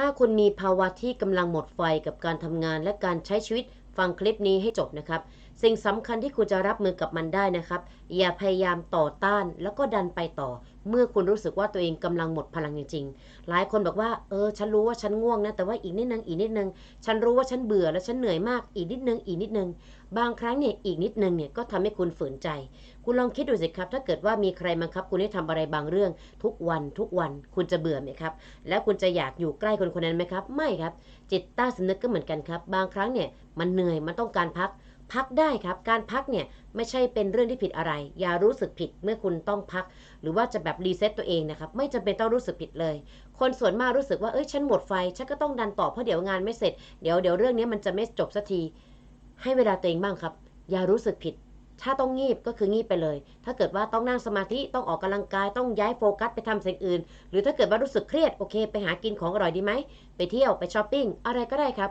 ถ้าคุณมีภาวะที่กำลังหมดไฟกับการทำงานและการใช้ชีวิตฟังคลิปนี้ให้จบนะครับ สิ่งสำคัญที่คุณจะรับมือกับมันได้นะครับ อย่าพยายามต่อต้านแล้วก็ดันไปต่อ เมื่อคุณรู้สึกว่าตัวเองกำลังหมดพลังจริงๆ หลายคนบอกว่า เออ ฉันรู้ว่าฉันง่วงนะ แต่ว่าอีกนิดนึง อีกนิดนึง ฉันรู้ว่าฉันเบื่อและฉันเหนื่อยมาก อีกนิดนึง อีกนิดนึง บางครั้งเนี่ย อีกนิดนึงเนี่ย ก็ทำให้คุณฝืนใจ คุณลองคิดดูสิครับ ถ้าเกิดว่ามีใครบังคับ คุณให้ทำอะไรบางเรื่อง ทุกวัน ทุกวัน คุณจะเบื่อไหมครับ แล้วคุณจะอยากอยู่ใกล้คนคนนั้นไหมครับ ไม่ครับ จิตใต้สำนึกก็เหมือนกันครับ บางครั้งเนี่ย มันเหนื่อย มันต้องการพัก พักได้ครับ การพักเนี่ยไม่ใช่เป็นเรื่องที่ผิดอะไร อย่ารู้สึกผิดเมื่อคุณต้องพัก หรือว่าจะแบบรีเซ็ตตัวเองนะครับ ไม่จำเป็นต้องรู้สึกผิดเลย คนส่วนมากรู้สึกว่า เอ้ย ฉันหมดไฟ ฉันก็ต้องดันต่อเพราะเดี๋ยวงานไม่เสร็จ เดี๋ยวเดี๋ยวเรื่องนี้มันจะไม่จบสักที ให้เวลาตัวเองบ้างครับ อย่ารู้สึกผิด ถ้าต้องงีบก็คืองีบไปเลย ถ้าเกิดว่าต้องนั่งสมาธิ ต้องออกกำลังกาย ต้องย้ายโฟกัสไปทำสิ่งอื่น หรือถ้าเกิดว่ารู้สึกเครียด โอเค ไปหากินของอร่อยดีไหม ไปเที่ยว ไปช้อปปิ้ง อะไรก็ได้ครับ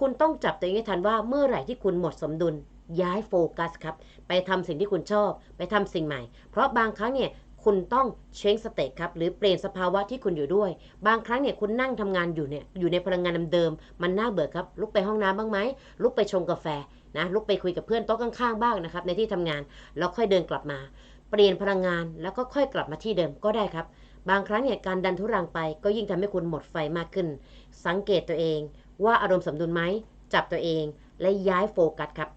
คุณต้องจับตัวเองให้ทันว่าเมื่อไหร่ที่คุณหมดสมดุล ย้ายโฟกัสครับ ไปทำสิ่งที่คุณชอบ ไปทำสิ่งใหม่ เพราะบางครั้งเนี่ยคุณต้องเชงสเตตครับ หรือเปลี่ยนสภาวะที่คุณอยู่ด้วย บางครั้งเนี่ยคุณนั่งทำงานอยู่เนี่ยอยู่ในพลังงานเดิมๆมันน่าเบื่อครับ ลุกไปห้องน้ำบ้างไหมลุกไปชงกาแฟนะลุกไปคุยกับเพื่อนโต๊ะข้างๆบ้างนะครับในที่ทำงานแล้วค่อยเดินกลับมา เปลี่ยนพลังงานแล้วก็ค่อยกลับมาที่เดิมก็ได้ครับ บางครั้งเนี่ยการดันทุรังไปก็ยิ่งทำให้คุณหมดไฟมากขึ้น สังเกตตัวเอง ว่าอารมณ์สมดุลไหมจับตัวเองและย้ายโฟกัสครับ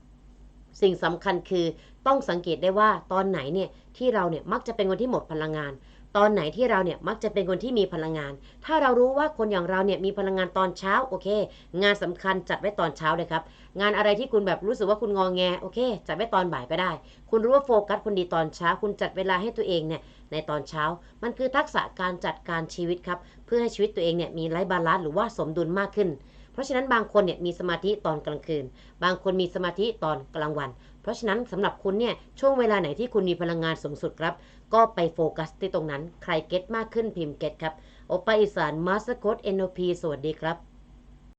สิ่งสำคัญคือต้องสังเกตได้ว่าตอนไหนเนี่ยที่เราเนี่ยมักจะเป็นคนที่หมดพลังงาน ตอนไหนที่เราเนี่ยมักจะเป็นคนที่มีพลังงาน ถ้าเรารู้ว่าคนอย่างเราเนี่ยมีพลังงานตอนเช้าโอเค งานสำคัญจัดไว้ตอนเช้าเลยครับ งานอะไรที่คุณแบบรู้สึกว่าคุณงองแงโอเค จัดไว้ตอนบ่ายก็ได้ คุณรู้ว่าโฟกัสคุณดีตอนเช้า คุณจัดเวลาให้ตัวเองเนี่ยในตอนเช้า มันคือทักษะการจัดการชีวิตครับเพื่อให้ชีวิตตัวเองเนี่ยมีไร้บาลานซ์หรือว่าสมดุลมากขึ้น เพราะฉะนั้นบางคนเนี่ยมีสมาธิตอนกลางคืน บางคนมีสมาธิตอนกลางวัน เพราะฉะนั้นสำหรับคุณเนี่ยช่วงเวลาไหนที่คุณมีพลังงานสูงสุดครับ ก็ไปโฟกัสที่ตรงนั้น ใครเก็ตมากขึ้นพิมพ์เก็ตครับโอปาอิสานมาสเตอร์โอพีสวัสดีครับ